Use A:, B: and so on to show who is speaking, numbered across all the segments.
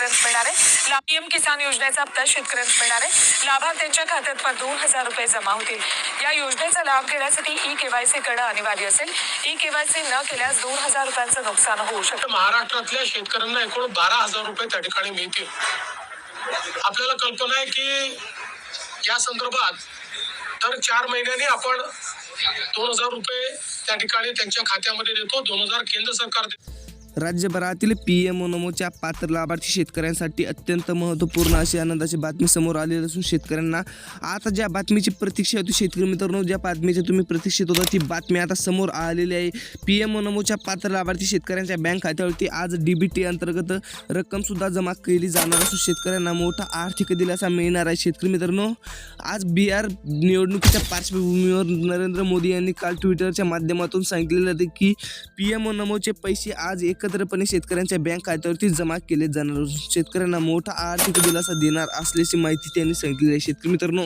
A: शेतकऱ्यांना मिळणार आहे. पीएम किसान योजनेचा हप्ता शेतकऱ्यांना मिळणार आहे. लाभार्थ्यांच्या खात्यात पण दोन हजार रुपये जमा होतील. या योजनेचा लाभ घेण्यासाठी ई केवायसी करणं अनिवार्य असेल. ई केवायसी न केल्यास दोन हजार रुपयांचं नुकसान होऊ शकतं.
B: महाराष्ट्रातल्या शेतकऱ्यांना एकूण बारा हजार रुपये त्या ठिकाणी मिळतील. आपल्याला कल्पना आहे की या संदर्भात तर चार महिन्यांनी आपण दोन हजार रुपये त्या ठिकाणी त्यांच्या खात्यामध्ये देतो. दोन हजार केंद्र सरकार देतो.
C: राज्यभरातील पी एम नमोच्या पात्र लाभार्थी शेतकऱ्यांसाठी अत्यंत महत्त्वपूर्ण अशी आनंदाची बातमी समोर आलेली असून शेतकऱ्यांना आता ज्या बातमीची प्रतीक्षा होती शेतकरी मित्रांनो ज्या बातमीची तुम्ही प्रतीक्षित होता ती बातमी आता समोर आलेली आहे. पी एम नमोच्या पात्र लाभार्थी शेतकऱ्यांच्या बँक खात्यावरती आज डी बी टी अंतर्गत रक्कमसुद्धा जमा केली जाणार असून शेतकऱ्यांना मोठा आर्थिक दिलासा मिळणार आहे. शेतकरी मित्रांनो आज बिहार निवडणुकीच्या पार्श्वभूमीवर नरेंद्र मोदी यांनी काल ट्विटरच्या माध्यमातून सांगितलेलं आहे की पी एम नमोचे पैसे आज एक एकत्रपणे शेतकऱ्यांच्या बँक खात्यावरती जमा केले जाणार असून शेतकऱ्यांना मोठा आर्थिक दिलासा देणार असल्याची माहिती त्यांनी सांगितलेली आहे. शेतकरी मित्रांनो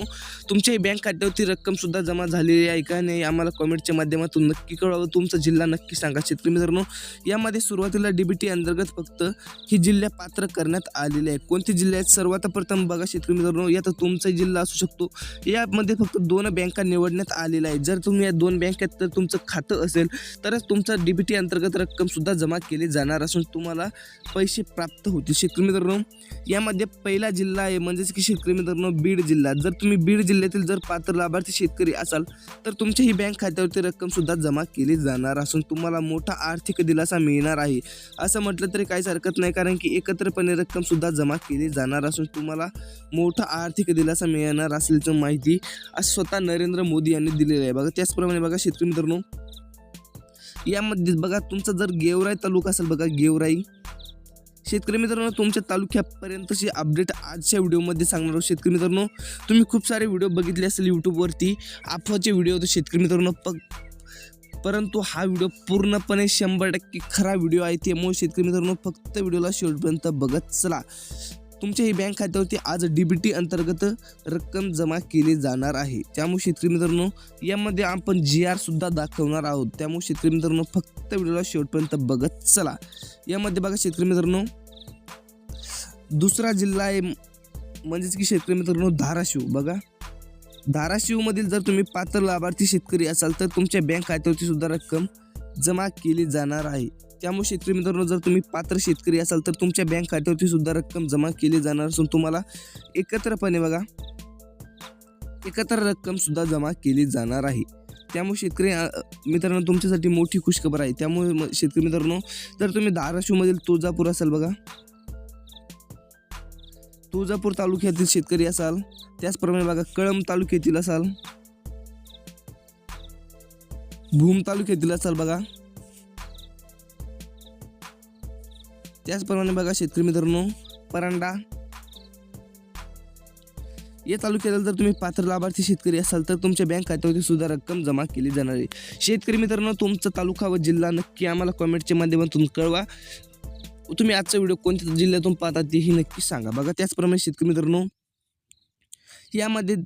C: तुमच्या बँक खात्यावरती रक्कमसुद्धा जमा झालेली आहे का नाही आम्हाला कॉमेंटच्या माध्यमातून नक्की कळवावं तुमचा जिल्हा नक्की सांगा. शेतकरी मित्रांनो यामध्ये सुरुवातीला डी बी टी अंतर्गत फक्त ही जिल्ह्या पात्र करण्यात आलेले आहे. कोणते जिल्हे आहेत? सर्वात प्रथम बघा शेतकरी मित्रांनो यात तुमचा जिल्हा असू शकतो. यामध्ये फक्त दोन बँका निवडण्यात आलेल्या आहेत. जर तुम्ही या दोन बँकेत तर तुमचं खातं असेल तरच तुमचा डी बी टी अंतर्गत रक्कमसुद्धा जमा केली जाणार असून तुम्हाला पैसे प्राप्त होतील. शेतकरी मित्रांनो यामध्ये पहिला जिल्हा आहे म्हणजेच की शेतकरी मित्रांनो बीड जिल्हा. जर तुम्ही बीड जिल्ह्यातील जर पात्र लाभार्थी शेतकरी असाल तर तुमच्याही बँक खात्यावरती रक्कमसुद्धा जमा केली जाणार असून तुम्हाला मोठा आर्थिक दिलासा मिळणार आहे. असं म्हटलं तरी काहीच हरकत नाही कारण की एकत्रपणे रक्कमसुद्धा जमा केली जाणार असून तुम्हाला मोठा आर्थिक दिलासा मिळणार असल्याची माहिती आज स्वतः नरेंद्र मोदी यांनी दिलेली आहे. बघा त्याचप्रमाणे बघा शेतकरी मित्रांनो यामध्ये बघा तुमचा जर गेवराई तालुका असेल बघा गेवराई. शेतकरी मित्रांनो तुमच्या तालुक्यापर्यंतची अपडेट आजच्या व्हिडिओमध्ये सांगणार आहोत. शेतकरी मित्रांनो तुम्ही खूप सारे व्हिडिओ बघितले असेल यूट्यूबवरती अफवाचे व्हिडिओ होते शेतकरी मित्रांनो प परंतु हा व्हिडिओ पूर्णपणे शंभर टक्के खरा व्हिडिओ आहे. त्यामुळे शेतकरी मित्रांनो फक्त व्हिडिओला शेवटपर्यंत बघत चला. तुमच्या ही बँक खात्यावरती आज डी बी टी अंतर्गत रक्कम जमा केली जाणार आहे. त्यामुळे शेतकरी मित्रांनो यामध्ये आपण जी आर सुद्धा दाखवणार आहोत. त्यामुळे शेतकरी मित्रांनो फक्त व्हिडिओला शेवटपर्यंत बघत चला. यामध्ये बघा शेतकरी मित्रांनो दुसरा जिल्हा आहे म्हणजेच की शेतकरी मित्रांनो धाराशिव. बघा धाराशिवमधील जर तुम्ही पात्र लाभार्थी शेतकरी असाल तर तुमच्या बँक खात्यावरती सुद्धा रक्कम जमा केली जाणार आहे. त्यामुळे शेतकरी मित्रांनो जर तुम्ही पात्र शेतकरी असाल तर तुमच्या बँक खात्यावरती सुद्धा रक्कम जमा केली जाणार असून तुम्हाला एकत्रपणे बघा एकत्र रक्कम सुद्धा जमा केली जाणार आहे. त्यामुळे शेतकरी मित्रांनो तुमच्यासाठी मोठी खुशखबर आहे. त्यामुळे शेतकरी मित्रांनो जर तुम्ही धाराशिवमधील तुळजापूर असाल बघा तुळजापूर तालुक्यातील शेतकरी असाल त्याचप्रमाणे बघा कळंब तालुक्यातील असाल भूम तालुक्यातील असाल बघा त्याचप्रमाणे बघा शेतकरी मित्रांनो परांडा. या तालुक्याला जर तुम्ही पात्र लाभार्थी शेतकरी असाल तर तुमच्या बँक खात्यावरती सुद्धा रक्कम जमा केली जाणार आहे. शेतकरी मित्रांनो तुमचा तालुका व जिल्हा नक्की आम्हाला कॉमेंटच्या माध्यमातून कळवा. तुम्ही आजचा व्हिडिओ कोणत्या जिल्ह्यातून पाहता तेही नक्की सांगा. बघा त्याचप्रमाणे शेतकरी मित्रांनो यामध्ये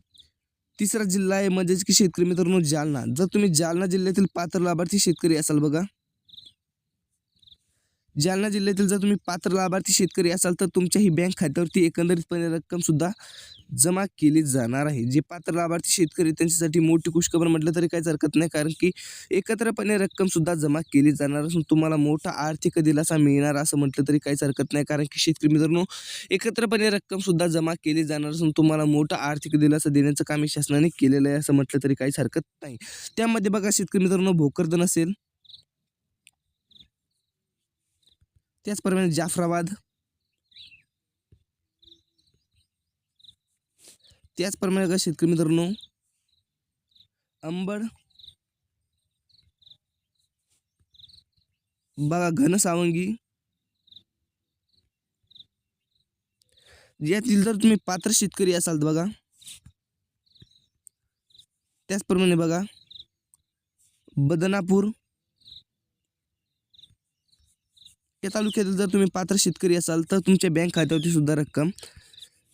C: तिसरा जिल्हा आहे म्हणजेच की शेतकरी मित्रांनो जालना. जर तुम्ही जालना जिल्ह्यातील पात्र लाभार्थी शेतकरी असाल बघा जालना जिल्ह्यातील जर तुम्ही पात्र लाभार्थी शेतकरी असाल तर तुमच्याही बँक खात्यावरती एकंदरीतपणे रक्कमसुद्धा जमा केली जाणार आहे. जे पात्र लाभार्थी शेतकरी त्यांच्यासाठी मोठी खुशखबर म्हटलं तरी काहीच हरकत नाही कारण की एकत्रपणे रक्कमसुद्धा जमा केली जाणार असून तुम्हाला मोठा आर्थिक दिलासा मिळणार असं म्हटलं तरी काहीच हरकत नाही कारण की शेतकरी मित्रांनो एकत्रपणे रक्कमसुद्धा जमा केली जाणार असून तुम्हाला मोठा आर्थिक दिलासा देण्याचं काम शासनाने केलेलं आहे असं म्हटलं तरी काहीच हरकत नाही. त्यामध्ये बघा शेतकरी मित्रांनो भोकरदन असेल त्याचप्रमाणे जाफराबाद. त्याचप्रमाणे बघा शेतकरी मित्रांनो? अंबड. बघा घनसावंगी यातील जर तुम्ही पात्र शेतकरी असाल तर बघा. त्याचप्रमाणे बघा. बदनापूर. या तालुक्यातील जर तुम्ही पात्र शेतकरी असाल तर तुमच्या बँक खात्यावरती सुद्धा रक्कम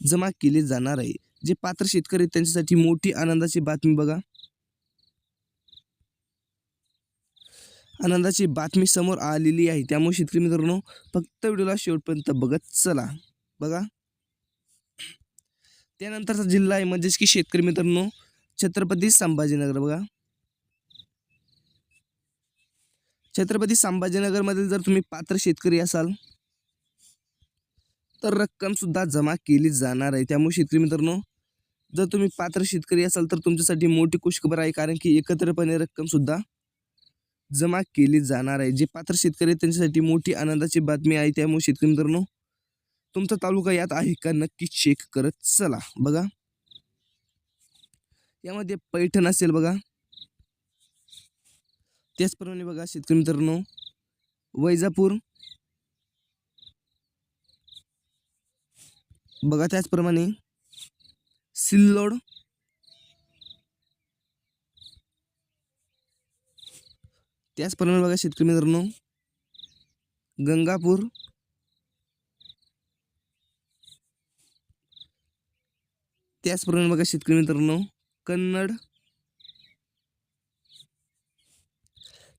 C: जमा केली जाणार आहे. जे पात्र शेतकरी आहेत त्यांच्यासाठी मोठी आनंदाची बातमी बघा. आनंदाची बातमी समोर आलेली आहे. त्यामुळे शेतकरी मित्रांनो फक्त व्हिडिओला शेवटपर्यंत बघत चला. बघा. त्यानंतरचा जिल्हा आहे म्हणजेच की शेतकरी मित्रांनो छत्रपती संभाजीनगर. बघा. छत्रपती संभाजीनगरमधील जर तुम्ही पात्र शेतकरी असाल तर रक्कमसुद्धा जमा केली जाणार आहे. त्यामुळे शेतकरी मित्रांनो जर तुम्ही पात्र शेतकरी असाल तर तुमच्यासाठी मोठी खुशखबर आहे कारण की एकत्रपणे रक्कमसुद्धा जमा केली जाणार आहे. जे पात्र शेतकरी आहेत त्यांच्यासाठी मोठी आनंदाची बातमी आहे. त्यामुळे शेतकरी मित्रांनो तुमचा तालुका यात आहे का नक्की चेक करत चला. बघा. यामध्ये पैठण असेल बघा. त्याचप्रमाणे बघा शेतकरी मित्रांनो वैजापूर. बघा त्याचप्रमाणे सिल्लोड. त्याचप्रमाणे बघा शेतकरी मित्रांनो गंगापूर. त्याचप्रमाणे बघा शेतकरी मित्रांनो कन्नड.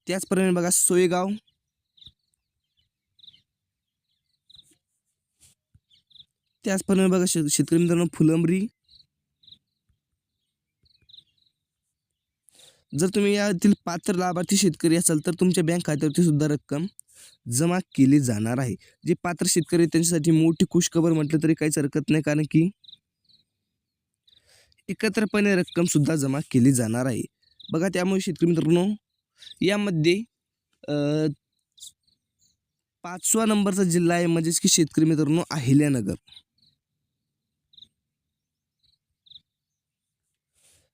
C: त्याचप्रमाणे बघा सोयगाव. त्याचप्रमाणे बघा शेत शेतकरी मित्रांनो फुलंबरी. जर तुम्ही यातील पात्र लाभार्थी शेतकरी असाल तर तुमच्या बँक खात्यावरती सुद्धा रक्कम जमा केली जाणार आहे. जे पात्र शेतकरी त्यांच्यासाठी मोठी खुशखबर म्हटलं तरी काहीच हरकत नाही कारण की एकत्रपणे रक्कम सुद्धा जमा केली जाणार आहे. बघा त्यामुळे शेतकरी मित्रांनो यामध्ये पाचवा नंबरचा जिल्हा आहे म्हणजेच की शेतकरी मित्रांनो अहिल्यानगर.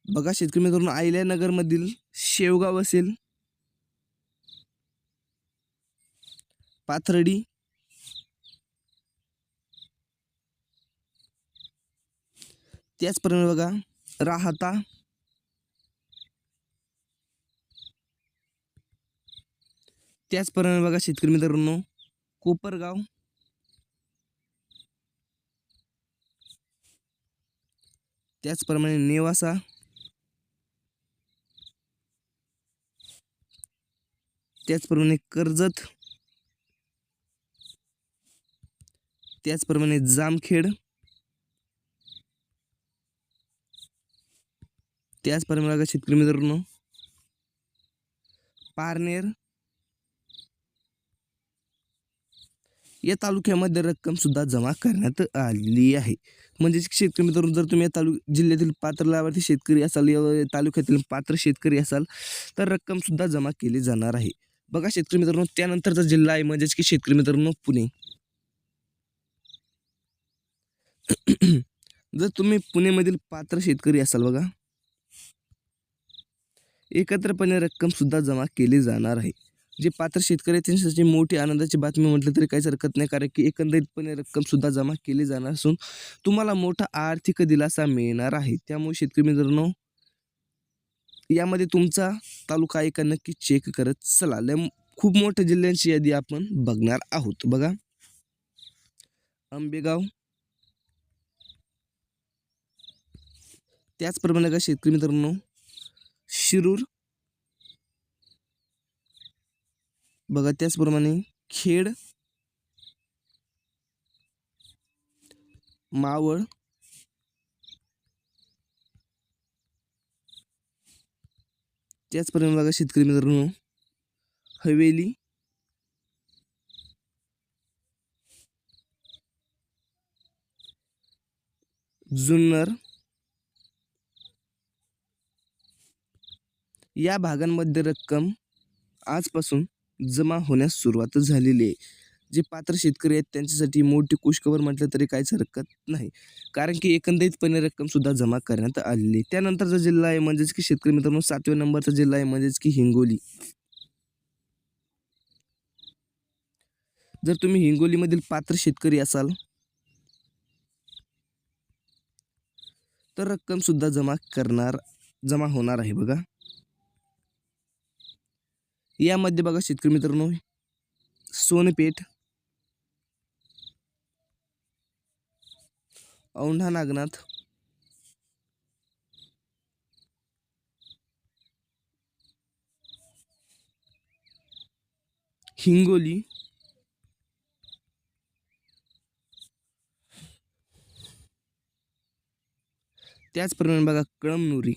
C: बघा शेतकरी मित्रांनो अहिल्यानगरमधील शेवगाव असेल पाथर्डी त्याचप्रमाणे बघा राहता त्याचप्रमाणे बघा शेतकरी मित्रांनो कोपरगाव. त्याचप्रमाणे नेवासा. त्याचप्रमाणे कर्जत. त्याचप्रमाणे जामखेड. त्याचप्रमाणे बघा शेतकरी मित्रांनो पारनेर. या तालुक्यामध्ये रक्कमसुद्धा जमा करण्यात आलेली आहे. म्हणजेच शेतकरी मित्रांनो जर तुम्ही या तालु जिल्ह्यातील पात्र लाभार्थी शेतकरी असाल या तालुक्यातील पात्र शेतकरी असाल तर रक्कमसुद्धा जमा केली जाणार आहे. बघा शेतकरी मित्रांनो त्यानंतरचा जिल्हा आहे म्हणजेच की शेतकरी मित्रांनो पुणे. जर तुम्ही पुणेमधील पात्र शेतकरी असाल बघा एकत्रपणे रक्कमसुद्धा जमा केली जाणार आहे. जे पात्र शेतकरी आहेत त्यांच्यासाठी मोठी आनंदाची बातमी म्हटलं तरी काहीच हरकत नाही. कारण की एकंदरीतपणे रक्कमसुद्धा जमा केली जाणार असून तुम्हाला मोठा आर्थिक दिलासा मिळणार आहे. त्यामुळे शेतकरी मित्रांनो यामध्ये तुमचा तालुका एका नक्की चेक करत चला. लय खूप मोठ्या जिल्ह्यांची यादी आपण बघणार आहोत. बघा. आंबेगाव. त्याचप्रमाणे का शेतकरी मित्रांनो शिरूर. बघा त्याचप्रमाणे खेड मावळ त्याचप्रमाणे बघा शेतकरी मित्रांनो हवेली जुन्नर या भागांमध्ये रक्कम आजपासून जमा होण्यास सुरुवात झालेली आहे. जे पात्र शेतकरी आहेत त्यांच्यासाठी मोठी कुशखबर म्हटलं तरी काहीच हरकत नाही. कारण की एकंदरीतपणे रक्कमसुद्धा जमा करण्यात आलेली आहे. त्यानंतरचा जिल्हा आहे म्हणजेच की शेतकरी मित्रांनो सातव्या नंबरचा जिल्हा आहे म्हणजेच की हिंगोली. जर तुम्ही हिंगोलीमधील पात्र शेतकरी असाल तर रक्कमसुद्धा जमा करणार जमा होणार आहे बघा. यामध्ये बघा शेतकरी मित्रांनो सोनपेठ औंढा नागनाथ हिंगोली त्याचप्रमाणे बघा कळमनुरी.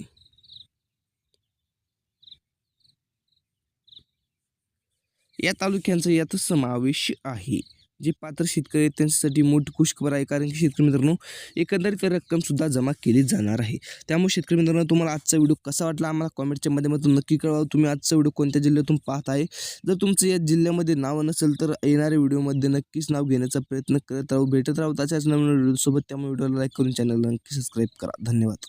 C: या तालुक्यांचा यात समावेश आहे. जे पात्र शेतकरी आहेत त्यांच्यासाठी मोठी खुशखबर आहे. कारण की शेतकरी मित्रांनो एकंदरीत रक्कमसुद्धा जमा केली जाणार आहे. त्यामुळे शेतकरी मित्रांनो तुम्हाला आजचा व्हिडिओ कसा वाटला? आम्हाला कॉमेंटच्या माध्यमातून नक्की कळवा. तुम्ही आजचा व्हिडिओ कोणत्या जिल्ह्यातून पाहत आहे जर तुमचं या जिल्ह्यामध्ये नाव नसेल तर येणाऱ्या व्हिडिओमध्ये नक्कीच नाव घेण्याचा प्रयत्न करत राहू. भेटत राहू त्याच्याच नवीन व्हिडिओसोबत. त्यामुळे व्हिडिओला लाईक करून चॅनलला नक्की सबस्क्राईब करा. धन्यवाद.